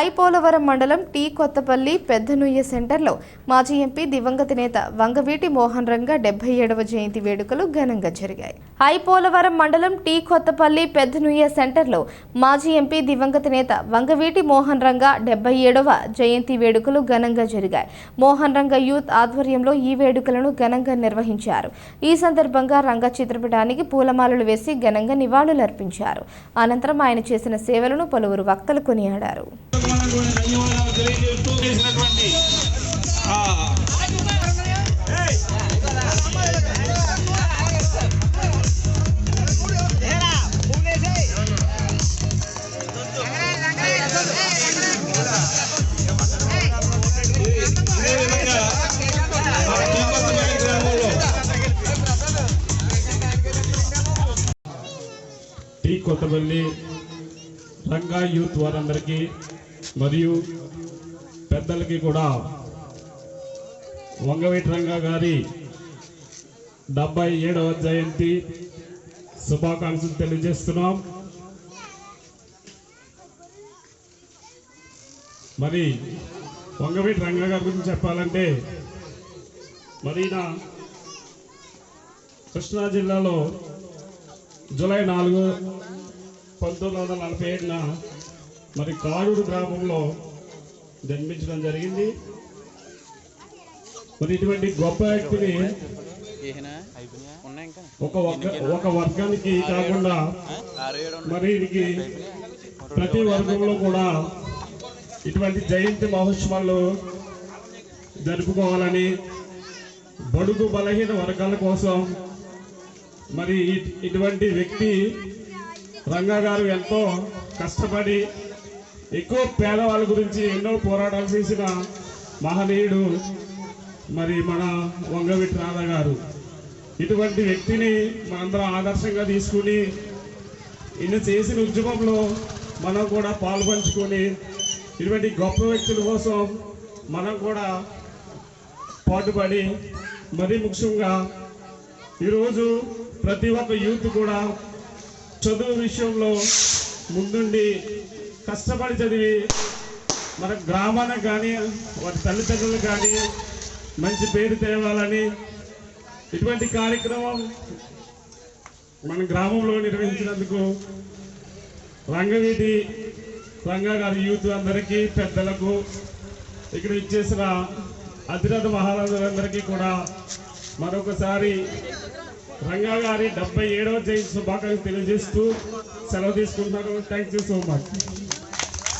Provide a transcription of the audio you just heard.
ఐపోలవరం మండలం టీ కొత్తపల్లి పెద్దనుయ్య సెంటర్లో మాజీ ఎంపీ దివంగత నేత వంగవీటి మోహన్ రంగ డెబ్బై ఏడవ జయంతి వేడుకలు ఘనంగా జరిగాయి. ఐపోలవరం మండలం టీ కొత్తపల్లి పెద్దనుయ్య సెంటర్లో మాజీ ఎంపీ దివంగత నేత వంగవీటి మోహన్ రంగ డెబ్బై ఏడవ జయంతి వేడుకలు ఘనంగా జరిగాయి. మోహన్ రంగ యూత్ ఆధ్వర్యంలో ఈ వేడుకలను ఘనంగా నిర్వహించారు. ఈ సందర్భంగా రంగ చిత్రపటానికి పూలమాలలు వేసి ఘనంగా నివాళులర్పించారు. అనంతరం ఆయన చేసిన సేవలను పలువురు వక్తలు కొనియాడారు. మనకు ధన్యవాదాలు తెలియజేస్తూ చేసినటువంటి ఆ, ఇదే విధంగా ఆ టీకొత్తపల్లి గ్రామంలో టీ కొత్తపల్లి రంగా యూత్ వారందరికీ మరియు పెద్దలకి కూడా వంగవీటి రంగా గారి డెబ్బై ఏడవ జయంతి శుభాకాంక్షలు తెలియజేస్తున్నాం. మరి వంగవీటి రంగా గారి గురించి చెప్పాలంటే మరి ఈయన కృష్ణా జిల్లాలో జూలై నాలుగు పంతొమ్మిది వందల నలభై ఏడున మరి కారుడు గ్రామంలో జన్మించడం జరిగింది. మరి ఇటువంటి గొప్ప వ్యక్తిని ఒక వర్గ ఒక వర్గానికి కాకుండా మరి వీరికి ప్రతి వర్గంలో కూడా ఇటువంటి జయంతి మహోత్సవాలు జరుపుకోవాలని బడుగు బలహీన వర్గాల కోసం మరి ఇటువంటి వ్యక్తి రంగా గారు ఎంతో కష్టపడి ఎక్కువ పేదవాళ్ళ గురించి ఎన్నో పోరాటాలు చేసిన మహనీయుడు మరి మన వంగవీటి రాధా గారు. ఇటువంటి వ్యక్తిని మనందరం ఆదర్శంగా తీసుకుని ఈయన చేసిన ఉద్యమంలో మనం కూడా పాల్పంచుకొని ఇటువంటి గొప్ప వ్యక్తుల కోసం మనం కూడా పాటుపడి మరీ ముఖ్యంగా ఈరోజు ప్రతి ఒక్క యూత్ కూడా చదువు విషయంలో ముందుండి కష్టపడి చదివి మన గ్రామానికి కానీ వారి తల్లిదండ్రులకు కానీ మంచి పేరు తేవాలని ఇటువంటి కార్యక్రమం మన గ్రామంలో నిర్వహించినందుకు రంగవీటి రంగా గారి యూత్ అందరికీ పెద్దలకు ఇక్కడ ఇచ్చేసిన అధిరథ మహారాజులందరికీ కూడా మరొకసారి రంగా గారి డెబ్బై ఏడవ జయంతి శుభాకాంక్షలు తెలియజేస్తూ సెలవు తీసుకుంటారు థ్యాంక్ యూ సో మచ్